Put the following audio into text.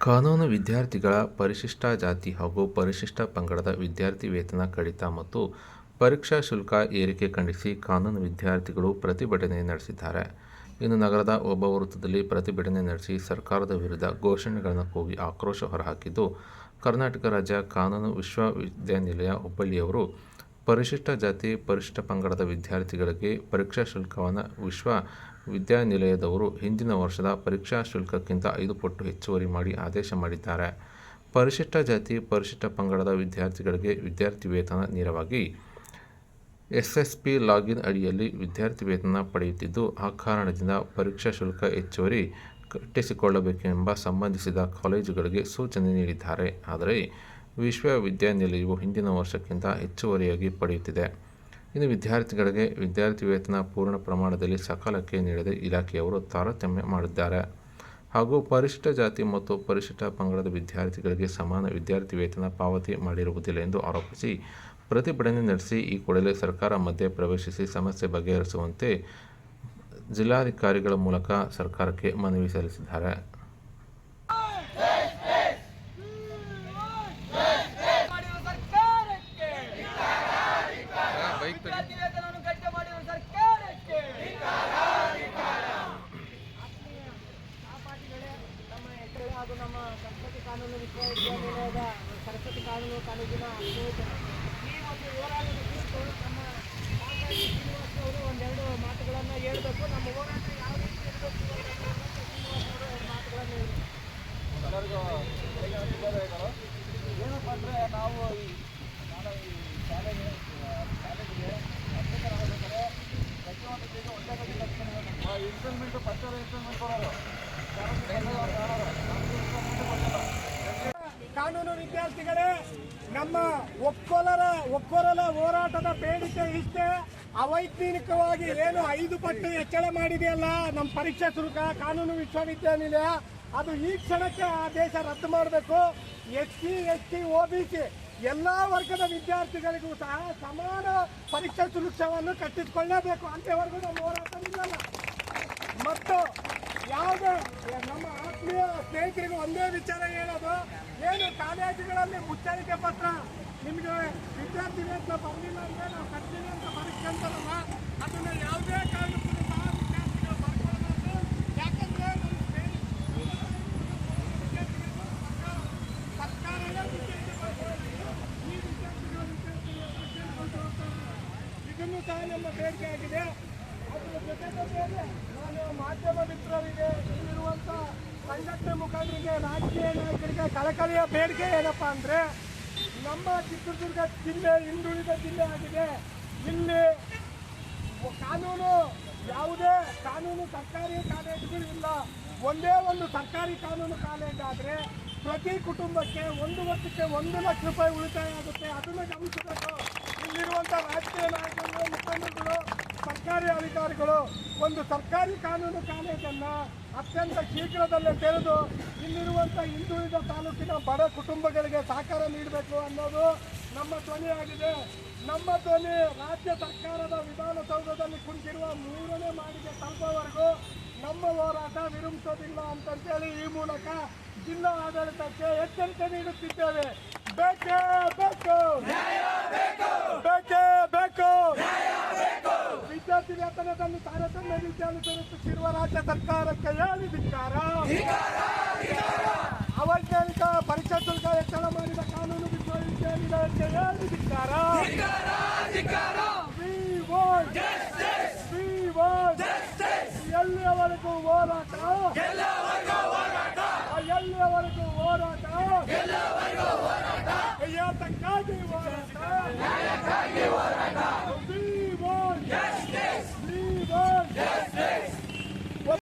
ಕಾನೂನು ವಿದ್ಯಾರ್ಥಿಗಳ ಪರಿಶಿಷ್ಟ ಜಾತಿ ಹಾಗೂ ಪರಿಶಿಷ್ಟ ಪಂಗಡದ ವಿದ್ಯಾರ್ಥಿ ವೇತನ ಕಡಿತ ಮತ್ತು ಪರೀಕ್ಷಾ ಶುಲ್ಕ ಏರಿಕೆ ಖಂಡಿಸಿ ಕಾನೂನು ವಿದ್ಯಾರ್ಥಿಗಳು ಪ್ರತಿಭಟನೆ ನಡೆಸಿದ್ದಾರೆ. ಇನ್ನು ನಗರದ ಒಬ್ಬ ವೃತ್ತದಲ್ಲಿ ಪ್ರತಿಭಟನೆ ನಡೆಸಿ ಸರ್ಕಾರದ ವಿರುದ್ಧ ಘೋಷಣೆಗಳನ್ನು ಕೂಗಿ ಆಕ್ರೋಶ ಹೊರಹಾಕಿದ್ದು, ಕರ್ನಾಟಕ ರಾಜ್ಯ ಕಾನೂನು ವಿಶ್ವವಿದ್ಯಾನಿಲಯ ಹುಬ್ಬಳ್ಳಿಯವರು ಪರಿಶಿಷ್ಟ ಜಾತಿ, ಪರಿಶಿಷ್ಟ ಪಂಗಡದ ವಿದ್ಯಾರ್ಥಿಗಳಿಗೆ ಪರೀಕ್ಷಾ ಶುಲ್ಕವನ್ನು ವಿಶ್ವವಿದ್ಯಾನಿಲಯದವರು ಹಿಂದಿನ ವರ್ಷದ ಪರೀಕ್ಷಾ ಶುಲ್ಕಕ್ಕಿಂತ ಐದು ಪಟ್ಟು ಹೆಚ್ಚುವರಿ ಮಾಡಿ ಆದೇಶ ಮಾಡಿದ್ದಾರೆ. ಪರಿಶಿಷ್ಟ ಜಾತಿ, ಪರಿಶಿಷ್ಟ ಪಂಗಡದ ವಿದ್ಯಾರ್ಥಿಗಳಿಗೆ ವಿದ್ಯಾರ್ಥಿ ವೇತನ ನೇರವಾಗಿ ಎಸ್ಎಸ್ಪಿ ಲಾಗಿನ್ ಅಡಿಯಲ್ಲಿ ವಿದ್ಯಾರ್ಥಿ ವೇತನ ಪಡೆಯುತ್ತಿದ್ದು, ಆ ಕಾರಣದಿಂದ ಪರೀಕ್ಷಾ ಶುಲ್ಕ ಹೆಚ್ಚುವರಿ ಕಟ್ಟಿಸಿಕೊಳ್ಳಬೇಕೆಂಬ ಸಂಬಂಧಿಸಿದ ಕಾಲೇಜುಗಳಿಗೆ ಸೂಚನೆ ನೀಡಿದ್ದಾರೆ. ಆದರೆ ವಿಶ್ವವಿದ್ಯಾನಿಲಯವು ಹಿಂದಿನ ವರ್ಷಕ್ಕಿಂತ ಹೆಚ್ಚುವರಿಯಾಗಿ ಪಡೆಯುತ್ತಿದೆ. ಇನ್ನು ವಿದ್ಯಾರ್ಥಿಗಳಿಗೆ ವಿದ್ಯಾರ್ಥಿ ವೇತನ ಪೂರ್ಣ ಪ್ರಮಾಣದಲ್ಲಿ ಸಕಾಲಕ್ಕೆ ನೀಡದೆ ಇಲಾಖೆಯವರು ತಾರತಮ್ಯ ಮಾಡಿದ್ದಾರೆ ಹಾಗೂ ಪರಿಶಿಷ್ಟ ಜಾತಿ ಮತ್ತು ಪರಿಶಿಷ್ಟ ಪಂಗಡದ ವಿದ್ಯಾರ್ಥಿಗಳಿಗೆ ಸಮಾನ ವಿದ್ಯಾರ್ಥಿ ವೇತನ ಪಾವತಿ ಮಾಡಿರುವುದಿಲ್ಲ ಎಂದು ಆರೋಪಿಸಿ ಪ್ರತಿಭಟನೆ ನಡೆಸಿ ಈ ಕೂಡಲೇ ಸರ್ಕಾರ ಮಧ್ಯೆ ಪ್ರವೇಶಿಸಿ ಸಮಸ್ಯೆ ಬಗೆಹರಿಸುವಂತೆ ಜಿಲ್ಲಾಧಿಕಾರಿಗಳ ಮೂಲಕ ಸರ್ಕಾರಕ್ಕೆ ಮನವಿ ಸಲ್ಲಿಸಿದ್ದಾರೆ. ಮಾಡಿರುವ ಸರ್ಕಾರಕ್ಕೆ ವಿದ್ಯಾರ್ಥಿ ವೇತನವನ್ನು ಕಡಿತ ಮಾಡಿರುವ ಸರ್ಕಾರಕ್ಕೆ ಆತ್ಮೀಯ ಸಹಪಾಠಿಗಳೇ ನಮ್ಮ ಹೆಸರು ಹಾಗೂ ನಮ್ಮ ಸರಸ್ವತಿ ಕಾನೂನು ವಿಶ್ವವಿದ್ಯಾನಿಲಯದ ಸರಸ್ವತಿ ಕಾನೂನು ಕಾಲೇಜಿನ ಈ ಒಂದು ಹೋರಾಟದ ನಮ್ಮ ಶ್ರೀನಿವಾಸ್ ಅವರು ಒಂದೆರಡು ಮಾತುಗಳನ್ನು ಹೇಳಬೇಕು. ನಮ್ಮ ಹೋರಾಟ ಯಾವ ರೀತಿ ಇರಬೇಕು ಮಾತುಗಳನ್ನು ಎಲ್ಲರಿಗೂ ಏನಪ್ಪ ಅಂದರೆ ನಾವು ಈ ನಾಳೆ ಈ ಶಾಲೆಗೆ ಶಾಲೆಗೆ ಅಧ್ಯಕ್ಷರಾಗಬೇಕಾದ್ರೆ ಪ್ರತಿಯೊಂದು ಬಗ್ಗೆ ಕಲ್ತ್ಕೊಂಡಿರೋದು ಇನ್ಸ್ಟಾಲ್ಮೆಂಟು ಫಸ್ಟ್ ಇನ್ಸ್ಟಾಲ್ಮೆಂಟ್ ಕೊಡೋರು. ಕಾನೂನು ವಿದ್ಯಾರ್ಥಿಗಳೇ, ನಮ್ಮ ಒಕ್ಕೊಲರ, ಒಕ್ಕೊರಲ ಹೋರಾಟದ ಬೇಡಿಕೆ ಇಷ್ಟೇ. ಅವೈಜ್ಞಾನಿಕವಾಗಿ ಏನು ಐದು ಪಟ್ಟು ಹೆಚ್ಚಳ ಮಾಡಿದೆಯಲ್ಲ ನಮ್ಮ ಪರೀಕ್ಷಾ ಶುಲ್ಕ, ಕಾನೂನು ವಿಶ್ವವಿದ್ಯಾನಿಲಯ, ಅದು ಈ ಕ್ಷಣಕ್ಕೆ ಆ ದೇಶ ರದ್ದು ಮಾಡಬೇಕು. S C S T O B C, ಎಲ್ಲ ವರ್ಗದ ವಿದ್ಯಾರ್ಥಿಗಳಿಗೂ ಸಹ ಸಮಾನ ಪರೀಕ್ಷಾ ಶುಲ್ಕವನ್ನು ಕಟ್ಟಿಸಿಕೊಳ್ಳಬೇಕು. ಅಂತವರೆಗೂ ನಮ್ಮ ಹೋರಾಟ ಮತ್ತು ಯಾವುದೇ ನಮ್ಮ ಆತ್ಮೀಯ ಸ್ನೇಹಿತರಿಗೆ ಒಂದೇ ವಿಚಾರ ಹೇಳೋದು, ಏನು ಕಾಲೇಜುಗಳಲ್ಲಿ ಮುಚ್ಚರಿಕೆ ಪತ್ರ ನಿಮಗೆ ವಿದ್ಯಾರ್ಥಿ ವೇತನ ಬರಲಿಲ್ಲ ಅಂದರೆ ನಾವು ಕಟ್ತೀವಿ ಅಂತ ಬರೀಸ್ಕೊಂತಾರಲ್ಲ ಅದನ್ನು ಯಾವುದೇ ಕಾರಣಕ್ಕೂ ಸಹ ವಿದ್ಯಾರ್ಥಿಗಳು ಬರ್ಕೊಳ್ಬಾರ್ದು. ಯಾಕಂದರೆ ನಮ್ಮ ಸರ್ಕಾರವೇ ಈ ವಿದ್ಯಾರ್ಥಿಗಳು ಇದನ್ನು ಸಹ ನಮ್ಮ ಬೇಡಿಕೆ ಆಗಿದೆ. ಅದರ ಜೊತೆ ಜೊತೆಯಲ್ಲಿ ನಾನು ಮಾಧ್ಯಮ ಸಂಘಟನೆ ಮುಖಂಡರಿಗೆ, ರಾಜಕೀಯ ನಾಯಕರಿಗೆ, ಕಳಕಳಿಯ ಬೇಡಿಕೆ ಏನಪ್ಪ ಅಂದರೆ ನಮ್ಮ ಚಿತ್ರದುರ್ಗ ಜಿಲ್ಲೆ ಹಿಂದುಳಿದ ಜಿಲ್ಲೆ ಆಗಿದೆ. ಇಲ್ಲಿ ಕಾನೂನು, ಯಾವುದೇ ಕಾನೂನು ಸರ್ಕಾರಿ ಕಾಲೇಜುಗಳು ಇಲ್ಲ. ಒಂದೇ ಒಂದು ಸರ್ಕಾರಿ ಕಾನೂನು ಕಾಲೇಜ್ ಆದರೆ ಪ್ರತಿ ಕುಟುಂಬಕ್ಕೆ ಒಂದು ವರ್ಷಕ್ಕೆ ಒಂದು ಲಕ್ಷ ರೂಪಾಯಿ ಉಳಿತಾಯ ಆಗುತ್ತೆ. ಅದನ್ನು ಗಮನಿಸಬೇಕು. ಇಲ್ಲಿರುವಂಥ ರಾಜಕೀಯ ನಾಯಕರು, ಮುಖಂಡರುಗಳು, ಸರ್ಕಾರಿ ಅಧಿಕಾರಿಗಳು ಒಂದು ಸರ್ಕಾರಿ ಕಾನೂನು ಕಾಲೇಜನ್ನು ಅತ್ಯಂತ ಶೀಘ್ರದಲ್ಲೇ ತೆರೆದು ಇಲ್ಲಿರುವಂಥ ಹಿಂದುಳಿದ ತಾಲೂಕಿನ ಬಡ ಕುಟುಂಬಗಳಿಗೆ ಸಹಕಾರ ನೀಡಬೇಕು ಅನ್ನೋದು ನಮ್ಮ ಧ್ವನಿಯಾಗಿದೆ. ನಮ್ಮ ಧ್ವನಿ ರಾಜ್ಯ ಸರ್ಕಾರದ ವಿಧಾನಸೌಧದಲ್ಲಿ ಕುಳಿತಿರುವ ಮೂರನೇ ಮಾಡಿಗೆ ತಲುಪವರೆಗೂ ನಮ್ಮ ಹೋರಾಟ ವಿರಮಿಸೋದಿಲ್ಲ ಅಂತಂತೇಳಿ ಈ ಮೂಲಕ ಜಿಲ್ಲಾ ಆಡಳಿತಕ್ಕೆ ಎಚ್ಚರಿಕೆ ನೀಡುತ್ತಿದ್ದೇವೆ. ಬೇಕೇ ಬೇಕು. ಬೇಕೇ ಬೇಕು. ವಿದ್ಯಾರ್ಥಿ ವೇತನದಲ್ಲಿ ತಾರತಮ್ಯ ರೀತಿಯಲ್ಲಿ ತರುತ್ತಿರುವ ರಾಜ್ಯ ಸರ್ಕಾರಕ್ಕೆ ಹೇಳಿ ಧಿಕ್ಕಾರ. ಅವೈಜ್ಞಾನಿಕ ಪರೀಕ್ಷಾ ಶುಲ್ಕ ಹೆಚ್ಚಳ ಮಾಡಿದ ಕಾನೂನು ವಿಶ್ವವಿದ್ಯಾನಿಲಯಕ್ಕೆ ಹೇಳಿ ಧಿಕ್ಕಾರ. ಎಲ್ಲಿಯವರೆಗೂ ಹೋರಾಟ? ಎಲ್ಲಿಯವರೆಗೂ ಹೋರಾಟ? ನ್ಯಾಯಕ್ಕಾಗಿ ಹೋರಾಟ?